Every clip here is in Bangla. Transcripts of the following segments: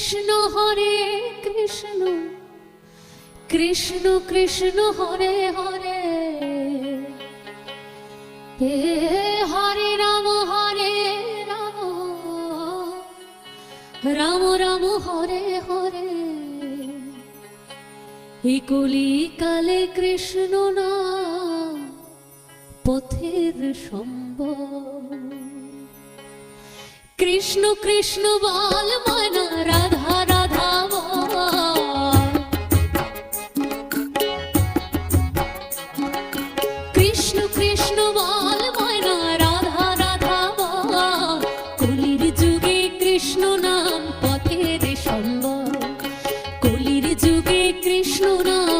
কৃষ্ণ হরে কৃষ্ণ কৃষ্ণ কৃষ্ণ হরে হরে। হে হরে রাম হরে রাম রাম রাম হরে হরে। এই কলি কালে কৃষ্ণ না পথের সম্ভব কৃষ্ণ কৃষ্ণ বল, মনা রাধা রাধা কৃষ্ণ কৃষ্ণ বল, মনা রাধা রাধা কলির যুগে কৃষ্ণ নাম পথের সম্বল। কলির যুগে কৃষ্ণ নাম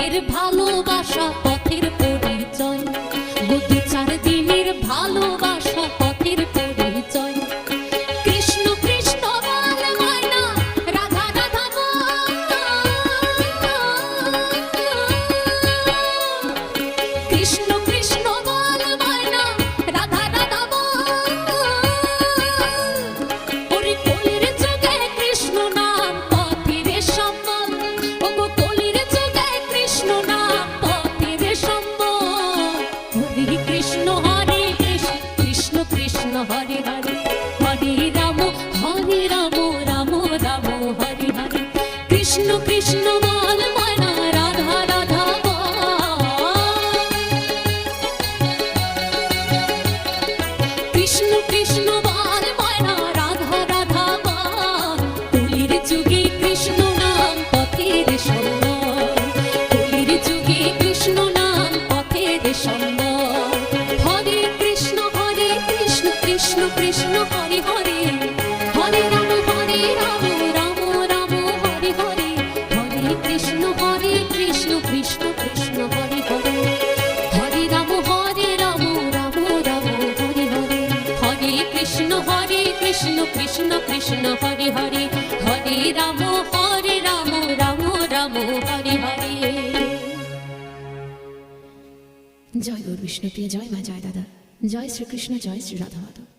চার ভালোবাসা কৃষ্ণ কৃষ্ণ বল ময়না রাধা কৃষ্ণ কৃষ্ণ বল ময়না রাধা রাধা কলির যুগে কৃষ্ণ নাম, পথের সম্বল। কলির যুগে কৃষ্ণ নাম, পথের কৃষ্ণ, হরে কৃষ্ণ কৃষ্ণ কৃষ্ণ, হরে হরে। হরে রাম হরে রাম জয় গৌর বিষ্ণুপ্রিয় জয় মা জয় দাদা। জয় শ্রীকৃষ্ণ জয় শ্রী রাধা মাধব।